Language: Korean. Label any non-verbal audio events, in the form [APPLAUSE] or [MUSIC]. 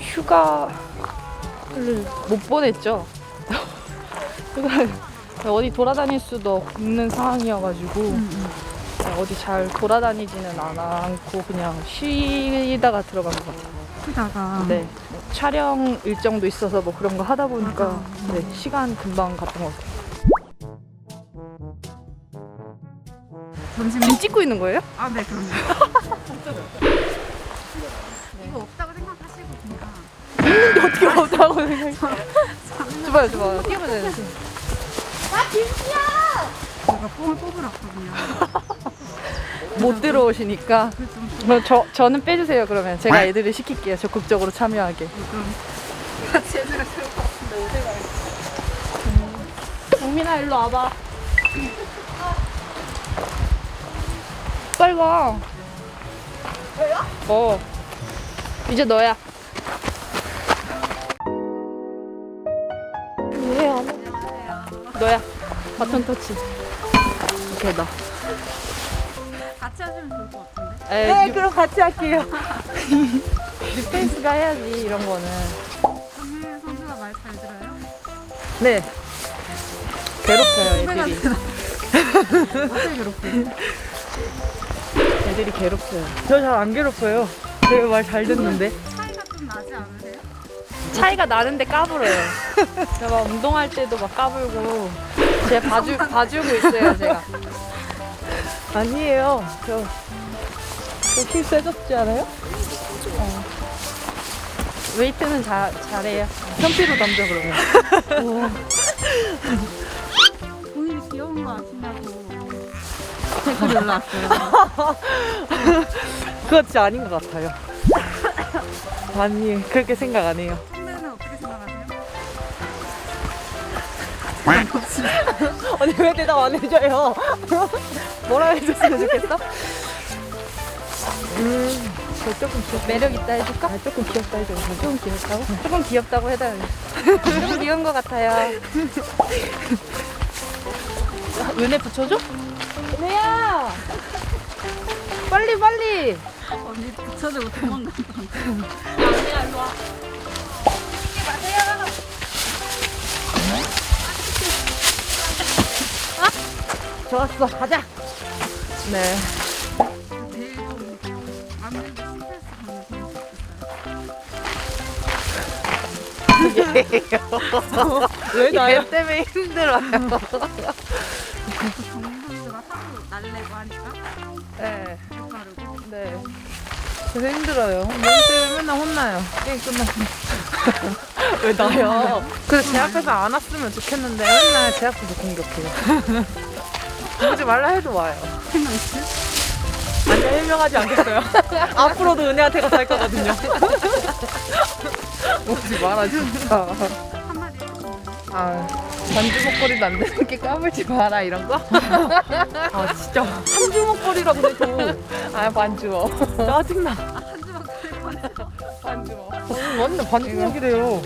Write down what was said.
휴가를 못 보냈죠. [LAUGHS] 휴가를 어디 돌아다닐 수도 없는 상황이어가지고 그냥 어디 잘 돌아다니지는 않고 그냥 쉬다가 들어간 것 같아요. 쉬다가 네. 뭐 촬영 일정도 있어서 뭐 그런 거 하다 보니까 맞아. 네, 시간 금방 갔던 것 같아요. 점심 지금 찍고 있는 거예요? 아, 네, 그럼요. [LAUGHS] 이거 없다고 생각하시고 그냥 어떻게 없다고 생각해? 줘봐요, 줘봐요. 뛰어보세요. 제가 뽕을 뽑으러 왔거든요. 못 들어오시니까. 그래서 좀 어, 저, 저는 빼주세요, 그러면. 제가 애들을 시킬게요. 적극적으로 참여하게. 그럼 같이 해주가 좋을 것 같은데 오세요. 정민아, 일로 와봐. 빨리 와. 저요? 어. 이제 너야. 왜안 와? 너야. 바톤 터치. 오케이, 너. 같이 하시면 좋을 것 같은데. 에이, 네, 그럼 같이 할게요. [LAUGHS] 뉴페이스가 해야지, 이런 거는. 정민 선수가 말 잘 들어요? 네. 괴롭혀요, 애들이. 어떻게 괴롭혀요? [LAUGHS] 애들이 괴롭혀요. 저 잘 안 괴롭혀요. 제가 말잘 듣는데. 차이가 좀 나지 않으세요? 차이가 나는데 까불어요. [LAUGHS] 제가 운동할 때도 막 까불고. 제가 [LAUGHS] 봐주, 봐주고 있어요, [LAUGHS] 제가. 아니에요. 저, 저키 세졌지 않아요? 어. 웨이트는 자, 잘해요. 현피로 던져, 그러면. 본인이 귀여운 거 아시냐고 댓글이 올라왔어요. [LAUGHS] 그거 진짜 아닌 것 같아요. 아니, 그렇게 생각 안 해요. 선배는 어떻게 생각하세요? [LAUGHS] 아니 왜 대답 안 해줘요? [LAUGHS] 뭐라 해줬으면 좋겠어? 음, 저 조금 귀엽 매력 있다 해줄까? 아, 조금 귀엽다 해줘. 조금 귀엽다고? 조금 귀엽다고 해달래. 조금 귀여운 것 같아요. 은혜 붙여줘? 은혜야! 빨리 빨리! 언니 붙여주고 도망간다. 일로 와. 좋았어, 가자. 네. 스트레스 받는. 왜 나요? 때문에 힘들어요. [LAUGHS] 날래고 하니까 네, 빠르고 네. 그래서 힘들어요. 명 때문에 맨날 혼나요. 게임 끝나면. [LAUGHS] 왜 나요? 그래서 제 앞에서 안 왔으면 좋겠는데 맨날 제 앞에서 공격해요. [LAUGHS] 오지 말라 해도 와요. [LAUGHS] 아니요, 해명하지 않겠어요. 앞으로도 은혜한테 가서 할 거거든요. 오지 마라, 진짜. 한마디 해주시면 아, 반주 목걸이도 안 되는 게 까불지 마라, 이런 거? [LAUGHS] 아, 진짜. 한주 목걸이라고 해도. [LAUGHS] 아, 반주어. 짜증나. 한 반주어. 완전 반주먹이래요.